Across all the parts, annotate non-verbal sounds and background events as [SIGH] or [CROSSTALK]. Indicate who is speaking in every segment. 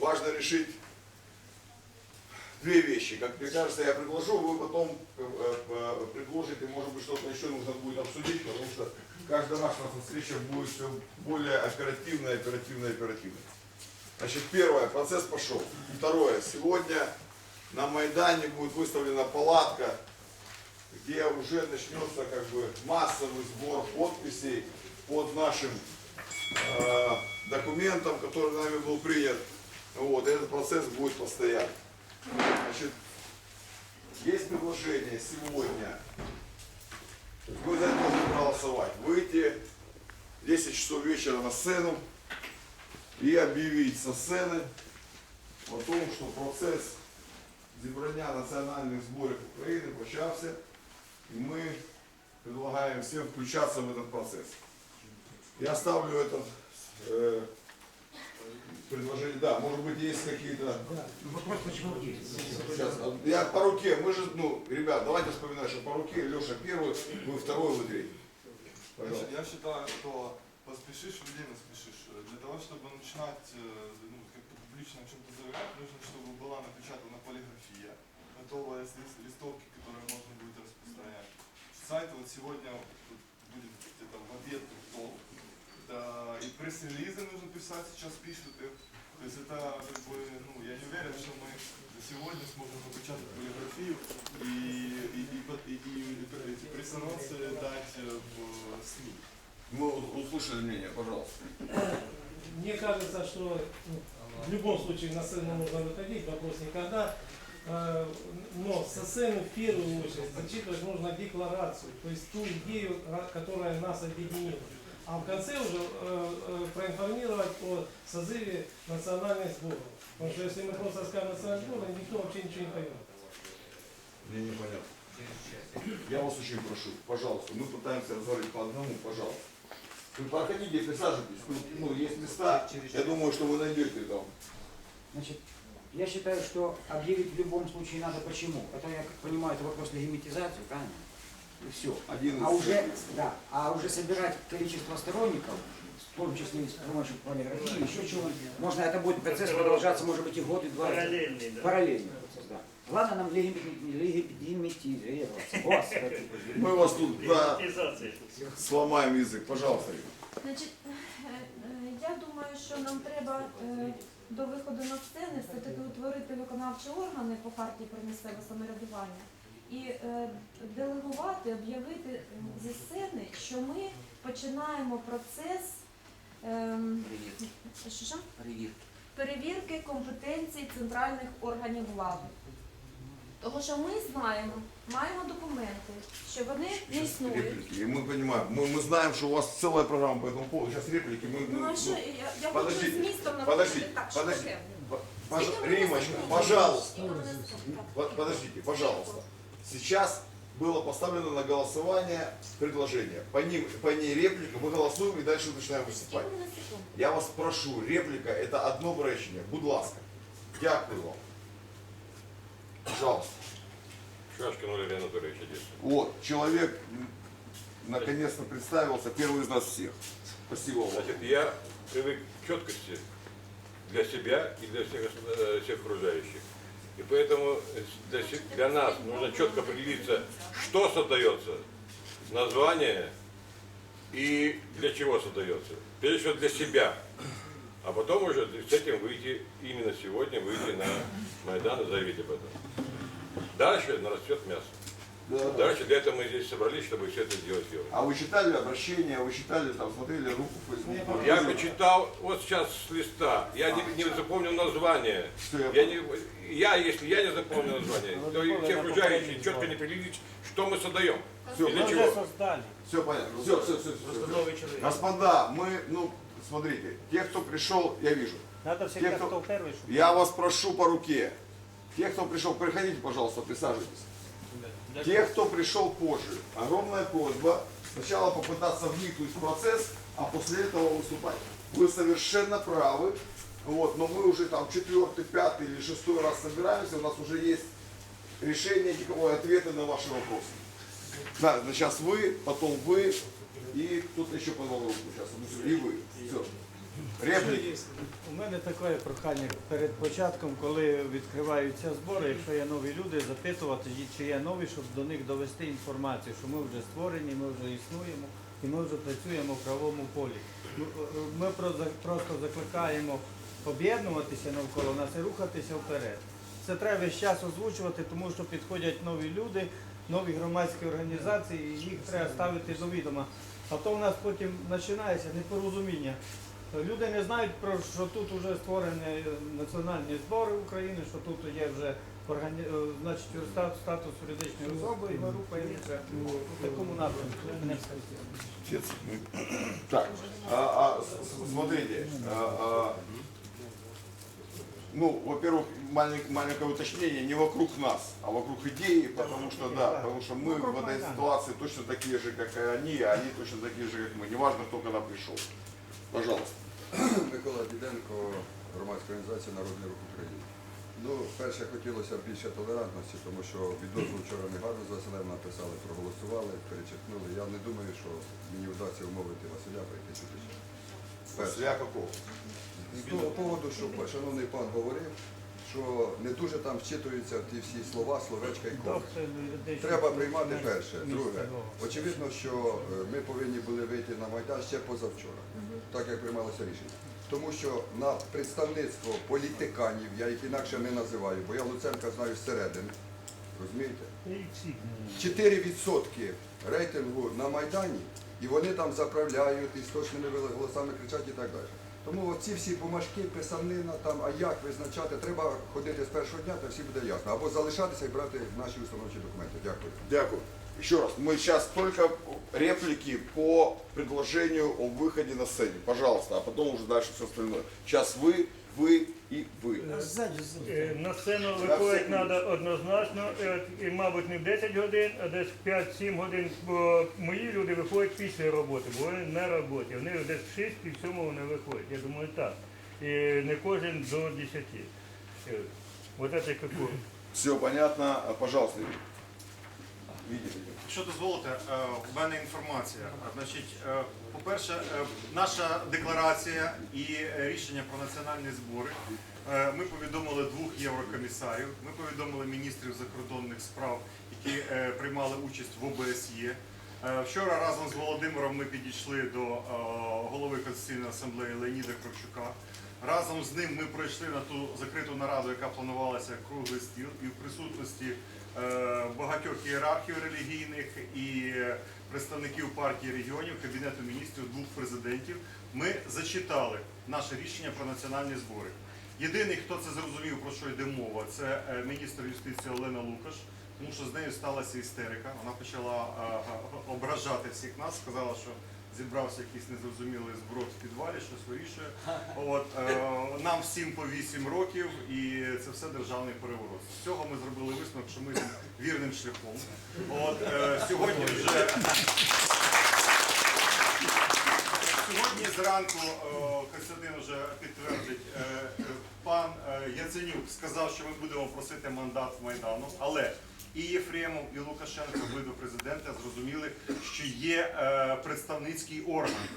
Speaker 1: важно решить две вещи. Как мне кажется, я предложу, вы потом э, э, предложите, может быть, что-то еще нужно будет обсудить, потому что каждая наша встреча будет все более оперативная, оперативная, оперативная. Значит, первое, процесс пошел. Второе, сегодня на Майдане будет выставлена палатка, где уже начнется как бы массовый сбор подписей под нашим э, документом, который нами был принят. Вот, и этот процесс будет постоянным. Значит, есть предложение сегодня, вы за это должны проголосовать, выйти в 10 часов вечера на сцену и объявить со сцены о том, что процесс зібрання національних зборів України почався, і ми предлагаем всем включаться в этот процесс. Я ставлю это э, предложение, да, может быть есть какие-то
Speaker 2: Да, вопрос, почему в 10?
Speaker 1: Сейчас, а, я по руке, мы же, ну, ребят, давайте вспоминать, что по руке Леша первый, вы второй, вы третий. Пожалуйста.
Speaker 3: Я считаю, что поспешишь, людей наспешишь. Для того, чтобы начинать э, ну, как-то публично о чем-то заявлять, нужно, чтобы была напечатана полиграфия, готовая с лист- листовки, которые можно будет распространять. Сайт вот сегодня вот будет где-то в обед готов. Да, и пресс-релизы нужно писать, сейчас пишут их. То есть это как бы, ну, я не уверен, что мы сегодня сможем напечатать полиграфию и, и, и, и, и эти пресс-анонсы дать э, в СМИ.
Speaker 1: Мы услышали мнение, пожалуйста.
Speaker 2: Мне кажется, что ну, в любом случае на сцену нужно выходить, вопрос никогда. Э, Но со сцены в первую очередь зачитывать нужно декларацию, то есть ту идею, ра- которая нас объединила. А в конце уже э, э, проинформировать о созыве национальных сборов. Потому что если мы просто скажем национальные сборы, никто вообще ничего не поймет.
Speaker 1: Мне непонятно. Я вас очень прошу, пожалуйста, мы пытаемся разговаривать по одному, пожалуйста. Вы проходите, присаживайтесь, тут, ну, есть места, я думаю, что вы найдете там.
Speaker 4: Значит, я считаю, что объявить в любом случае надо почему. Это, я как понимаю, это вопрос легимитизации, правильно? И все.
Speaker 1: Один из...
Speaker 4: А уже, да, а уже собирать количество сторонников, в том числе и с помощью полиграфии, еще чего можно, это будет процесс продолжаться, может быть, и год, и два.
Speaker 5: Параллельный, да.
Speaker 4: Параллельный процесс, да. Главное нам легими- легимитизироваться. Господи.
Speaker 1: Мы вас тут, да,
Speaker 5: Монетизация.
Speaker 1: сломаем язык, пожалуйста. Ирина.
Speaker 6: Значить, е, е, я думаю, що нам треба е, до виходу на сцени все-таки утворити виконавчі органи по партії про місцеве самоврядування і е, делегувати, об'явити е, зі сцени, що ми починаємо процес ем, що, що? перевірки компетенцій центральних органів влади. Тому що ми знаємо, маємо документи, що вони не існують.
Speaker 1: Реплики. И мы понимаем, мы, мы знаем, что у вас целая программа по этому поводу. Сейчас реплики. Мы,
Speaker 6: Ну а
Speaker 1: ну,
Speaker 6: що,
Speaker 1: ну,
Speaker 6: я, я хочу
Speaker 1: подождите,
Speaker 6: з містом
Speaker 1: подождите,
Speaker 6: написати так, що
Speaker 1: подождите.
Speaker 6: таке?
Speaker 1: по- пож-
Speaker 6: Скільки мене
Speaker 1: Римочка,
Speaker 6: слухають?
Speaker 1: пожалуйста.
Speaker 6: Скільки мене слухають?
Speaker 1: По- Подождите, пожалуйста. Сейчас было поставлено на голосование предложение. По, ним, по ней реплика, мы голосуем и дальше начинаем выступать. Я вас прошу, реплика это одно речення. Будь ласка. Дякую вам. Пожалуйста.
Speaker 7: Шашкин Валерий Анатольевич Одесса.
Speaker 1: Вот, человек наконец-то представился, первый из нас всех. Спасибо вам.
Speaker 7: Значит, я привык к четкости для себя и для всех, э, всех окружающих. И поэтому для, се- для нас нужно четко определиться, что создается, название и для чего создается. Прежде всего для себя. А потом уже с этим выйти, именно сегодня выйти на Майдан и заявить об этом. Дальше нарастет мясо.
Speaker 1: Да, да.
Speaker 7: Дальше для этого мы здесь собрались, чтобы все это сделать верно.
Speaker 1: А вы читали обращение, вы читали, там, смотрели руку в Facebook?
Speaker 7: Я почитал вот сейчас с листа, я не, не запомнил название.
Speaker 1: Что я
Speaker 7: Я, не, я, если я не запомнил название, то и все окружающие четко не определились, что мы создаем.
Speaker 1: Все,
Speaker 7: для
Speaker 2: Мы
Speaker 7: чего.
Speaker 2: создали.
Speaker 1: все понятно. Все, все, все,
Speaker 5: человек.
Speaker 1: Господа, мы, ну, смотрите, те, кто пришел, я вижу.
Speaker 2: Надо
Speaker 1: Те,
Speaker 2: всегда,
Speaker 1: кто-
Speaker 2: кто первый, чтобы...
Speaker 1: Я вас прошу по руке. Те, кто пришел, приходите, пожалуйста, присаживайтесь. Те, кто пришел позже, огромная просьба сначала попытаться вникнуть в процесс, а после этого выступать. Вы совершенно правы, вот, но мы уже там четвертый, пятый или шестой раз собираемся, у нас уже есть решение, никакого ответа на ваши вопросы. Да, сейчас вы, потом вы, и кто-то еще поднял руку сейчас, и вы.
Speaker 5: У мене таке прохання перед початком, коли відкриваються збори, якщо є нові люди, запитувати, чи є нові, щоб до них довести інформацію, що ми вже створені, ми вже існуємо і ми вже працюємо в правовому полі. Ми просто закликаємо об'єднуватися навколо нас і рухатися вперед. Це треба весь час озвучувати, тому що підходять нові люди, нові громадські організації, і їх треба ставити до відома. А то в нас потім починається непорозуміння. Люди не знають про що тут вже створені е, національні збори України, що тут є вже органі... е, значить, стат- статус юридичної особи, і ми рухаємося в такому напрямку.
Speaker 1: Отец, мы- Так, а, а, с- с- смотрите, а, а, ну, во-первых, малень- маленькое уточнение, не вокруг нас, а вокруг идеи, потому что, да, потому что мы
Speaker 5: Вокруг
Speaker 1: в этой
Speaker 5: Майдана.
Speaker 1: ситуации точно такие же, как и они, а они точно такие же, как мы, неважно, кто когда пришел. Пожалуйста. [CLEARS THROAT]
Speaker 8: Микола Діденко, громадська організація Народний рух України. Ну, перше, хотілося б більше толерантності, тому що відносно вчора негарно з Василем написали, проголосували, перечеркнули. Я не думаю, що мені вдасться умовити Василя прийти сюди.
Speaker 1: Для какого?
Speaker 8: З того поводу, що шановний пан говорив, що не дуже там вчитуються ті всі слова, словечка і коми. Треба приймати перше. Друге, очевидно, що е, ми повинні були вийти на Майдан ще позавчора, так як приймалося рішення. Тому що на представництво політиканів, я їх інакше не називаю, бо я Луценка знаю зсередини, розумієте? 4% рейтингу на Майдані, і вони там заправляють, і з точними голосами кричать і так далі. Тому оці всі бумажки, писанина, там, а як визначати, треба ходити з першого дня, то всі буде ясно. Або залишатися і брати наші установчі документи. Дякую.
Speaker 1: Дякую. Еще раз, мы сейчас только реплики по предложению о выходе на сцене. Пожалуйста, а потом уже дальше все остальное. Сейчас вы, вы и вы.
Speaker 9: Е, На сцену виходить треба однозначно, е, і, мабуть, не в 10 годин, а десь 5-7 годин, бо мої люди виходять після роботи, бо вони на роботі. Вони десь в 6 і в 7 вони виходять. Я думаю, так. І не кожен до 10. Е, Вот это как
Speaker 1: Все понятно. А, Пожалуйста, Юрий.
Speaker 10: Якщо дозволите, е, в мене інформація. Значить, е, по-перше, е, наша декларація і рішення про національні збори. Ми повідомили двох єврокомісарів, ми повідомили міністрів закордонних справ, які приймали участь в ОБСЄ. Вчора разом з Володимиром ми підійшли до голови Конституційної асамблеї Леоніда Кравчука. Разом з ним ми пройшли на ту закриту нараду, яка планувалася круглий стіл, і в присутності багатьох ієрархів релігійних і е, представників партії регіонів, Кабінету міністрів, двох президентів, ми зачитали наше рішення про національні збори. Єдиний, хто це зрозумів, про що йде мова, це е, міністр юстиції Олена Лукаш, тому що з нею сталася істерика. Вона почала е, ображати всіх нас, сказала, що зібрався якийсь незрозумілий зброд в підвалі, щось вирішує. От, е, нам всім по 8 років, і це все державний переворот. З цього ми зробили висновок, що ми йдемо вірним шляхом. От, е, сьогодні вже Сьогодні зранку е, Костянтин вже підтвердить, е, е, пан е, Яценюк сказав, що ми будемо просити мандат в Майдану, але і Єфремов, і Лукашенко, обидва президента, зрозуміли, що є е, представницький орган,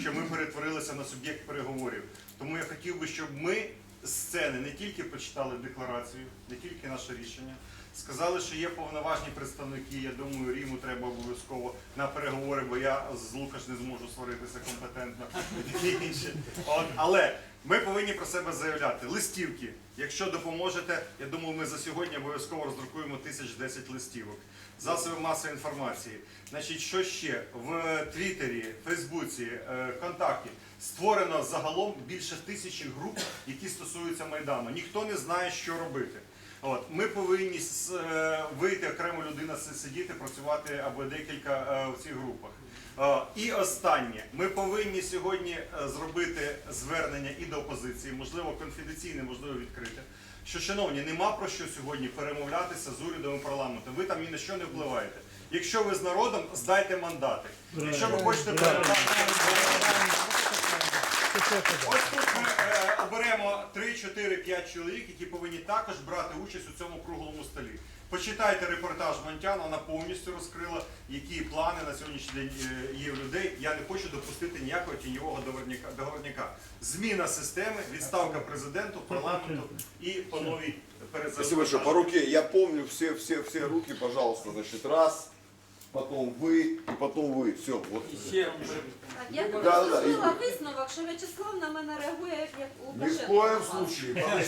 Speaker 10: що ми перетворилися на суб'єкт переговорів. Тому я хотів би, щоб ми з сцени не тільки прочитали декларацію, не тільки наше рішення. Сказали, що є повноважні представники. Я думаю, Ріму треба обов'язково на переговори, бо я з Лукаш не зможу сваритися компетентно. От, але ми повинні про себе заявляти. Листівки. Якщо допоможете, я думаю, ми за сьогодні обов'язково роздрукуємо тисяч десять листівок. Засоби масової інформації. Значить, що ще в Твіттері, Фейсбуці, е, Контакті створено загалом більше тисячі груп, які стосуються майдану. Ніхто не знає, що робити. От ми повинні е, вийти окремо людина сидіти, працювати або декілька е, в цих групах. Е, І останнє, ми повинні сьогодні е, зробити звернення і до опозиції, можливо, конфіденційне, можливо, відкрите. Що, шановні, нема про що сьогодні перемовлятися з урядом і парламентом. Ви там ні на що не впливаєте. Якщо ви з народом, здайте мандати. Якщо ви хочете перемовлятися, Ось тут ми е, оберемо 3, 4, 5 чоловік, які повинні також брати участь у цьому круглому столі. Почитайте репортаж Монтян, вона повністю розкрила, які плани на сьогоднішній день е, є в людей. Я не хочу допустити ніякого тіньового договорняка. договорняка. Зміна системи, відставка президенту, парламенту і по новій
Speaker 1: Спасибо. По руке. Я помню все, все, все руки, пожалуйста. Значит, раз, потом вы и потом вы. Все, вот.
Speaker 6: Так, Я
Speaker 1: Да, да, да.
Speaker 6: зробила висновок, що В'ячеслав на мене реагує як, як
Speaker 1: Ни в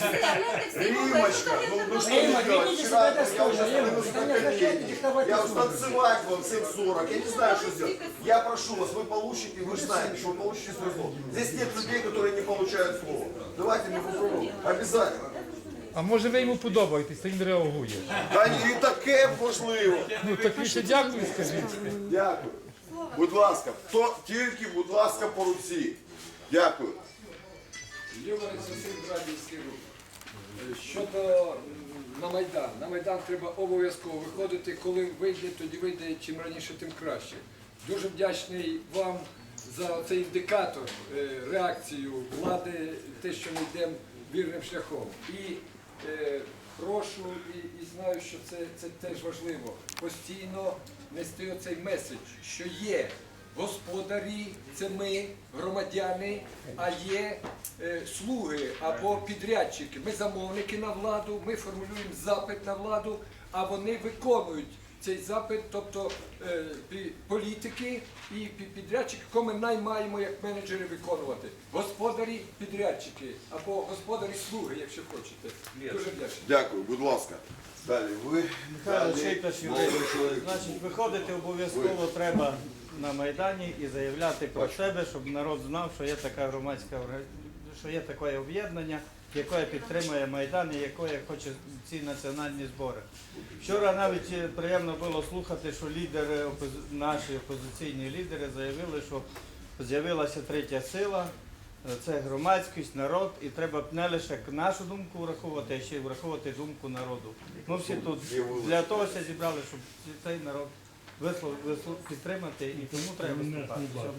Speaker 6: гляньте, всі
Speaker 1: Римочка,
Speaker 6: говорять,
Speaker 1: ну,
Speaker 6: що
Speaker 1: ну
Speaker 6: я
Speaker 1: что
Speaker 6: не
Speaker 1: вы
Speaker 4: Рима,
Speaker 1: делаете?
Speaker 4: ведите
Speaker 1: Вчера
Speaker 4: себя
Speaker 1: я уже
Speaker 4: достойно, Рима,
Speaker 1: минус
Speaker 4: это не означает диктовать
Speaker 1: Я
Speaker 4: условия.
Speaker 1: уж танцевать вам 7.40, я не знаю, что сделать. Я прошу вас, вы получите, вы же знаете, что вы получите свое слово. Здесь нет людей, которые не получают слово. Давайте мы попробуем. Обязательно.
Speaker 11: А може ви йому подобаєтесь, то він реагує.
Speaker 1: Та ні, і таке можливо.
Speaker 11: Ну так ви ще дякую, скажіть.
Speaker 1: Дякую. Будь ласка, то тільки, будь ласка, по руці. Дякую.
Speaker 12: Юрій Сосин Радівський рух. Е, Щодо м, на Майдан. На Майдан треба обов'язково виходити. Коли вийде, тоді вийде чим раніше, тим краще. Дуже вдячний вам за цей індикатор, е, реакцію влади, те, що ми йдемо вірним шляхом. І е, прошу і, і знаю, що це, це теж важливо. Постійно нести оцей меседж, що є господарі, це ми, громадяни, а є е, слуги або підрядчики. Ми замовники на владу, ми формулюємо запит на владу, а вони виконують цей запит, тобто е, політики і підрядчики, кого ми наймаємо як менеджери виконувати. Господарі, підрядчики або господарі слуги, якщо хочете. Дуже вдячний.
Speaker 1: Дякую, будь ласка. Далі ви.
Speaker 5: Михайло
Speaker 1: Далі.
Speaker 5: Юрист. Значить, виходити обов'язково треба на Майдані і заявляти про себе, щоб народ знав, що є така громадська що є таке об'єднання, яке підтримує Майдан і яке хоче ці національні збори. Вчора навіть е, приємно було слухати, що лідери, наші опозиційні лідери заявили, що з'явилася третя сила. е, Це громадськість, народ, і треба не лише нашу думку враховувати, а ще й враховувати думку народу. Ми всі тут для того все зібрали, щоб цей народ вислов, вислов підтримати, і тому треба найкращого.